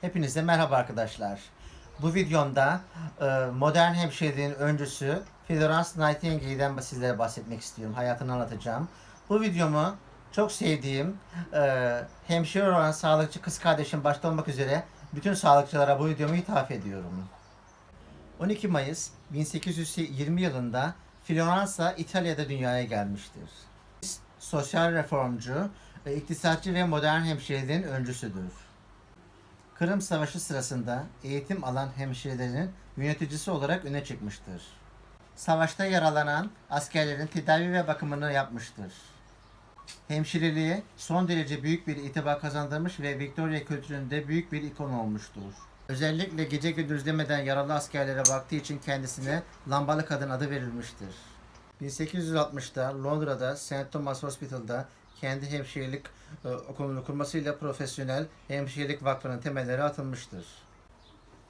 Hepinize merhaba arkadaşlar. Bu videomda e, modern hemşireliğin öncüsü Florence Nightingale'den sizlere bahsetmek istiyorum. Hayatını anlatacağım. Bu videomu çok sevdiğim e, hemşire olan sağlıkçı kız kardeşim başta olmak üzere bütün sağlıkçılara bu videomu ithaf ediyorum. 12 Mayıs 1820 yılında Floransa İtalya'da dünyaya gelmiştir. Sosyal reformcu, e, iktisatçı ve modern hemşireliğin öncüsüdür. Kırım Savaşı sırasında eğitim alan hemşirelerin yöneticisi olarak öne çıkmıştır. Savaşta yaralanan askerlerin tedavi ve bakımını yapmıştır. Hemşireliğe son derece büyük bir itibar kazandırmış ve Victoria kültüründe büyük bir ikon olmuştur. Özellikle gece gündüz demeden yaralı askerlere baktığı için kendisine lambalı kadın adı verilmiştir. 1860'da Londra'da St. Thomas Hospital'da kendi hemşirelik e, okulunu kurmasıyla profesyonel hemşirelik vakfının temelleri atılmıştır.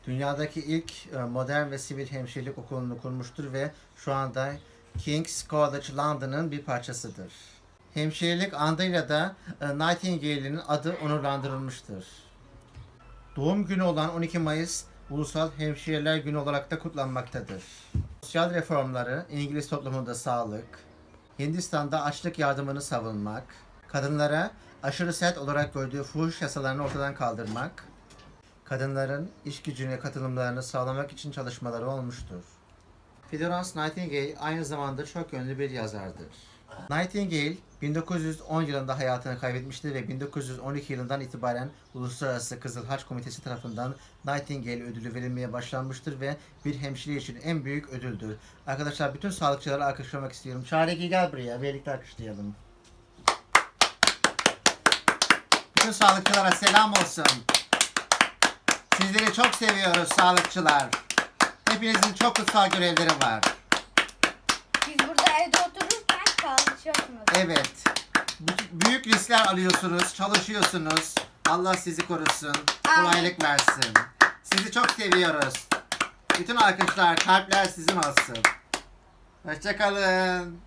Dünyadaki ilk e, modern ve sivil hemşirelik okulunu kurmuştur ve şu anda King's College London'ın bir parçasıdır. Hemşirelik andıyla da e, Nightingale'in adı onurlandırılmıştır. Doğum günü olan 12 Mayıs Ulusal Hemşireler Günü olarak da kutlanmaktadır. Sosyal reformları, İngiliz toplumunda sağlık, Hindistan'da açlık yardımını savunmak, kadınlara aşırı sert olarak gördüğü fuhuş yasalarını ortadan kaldırmak, kadınların iş gücüne katılımlarını sağlamak için çalışmaları olmuştur. Florence Nightingale aynı zamanda çok yönlü bir yazardır. Nightingale 1910 yılında hayatını kaybetmiştir ve 1912 yılından itibaren Uluslararası Kızıl Haç Komitesi tarafından Nightingale ödülü verilmeye başlanmıştır ve bir hemşire için en büyük ödüldür. Arkadaşlar bütün sağlıkçıları alkışlamak istiyorum. Çareki gel buraya birlikte alkışlayalım. Bütün sağlıkçılara selam olsun. Sizleri çok seviyoruz sağlıkçılar. Hepinizin çok kutsal görevleri var. Evet. Büyük riskler alıyorsunuz, çalışıyorsunuz. Allah sizi korusun, kolaylık versin. Sizi çok seviyoruz. Bütün arkadaşlar kalpler sizin olsun. Hoşçakalın.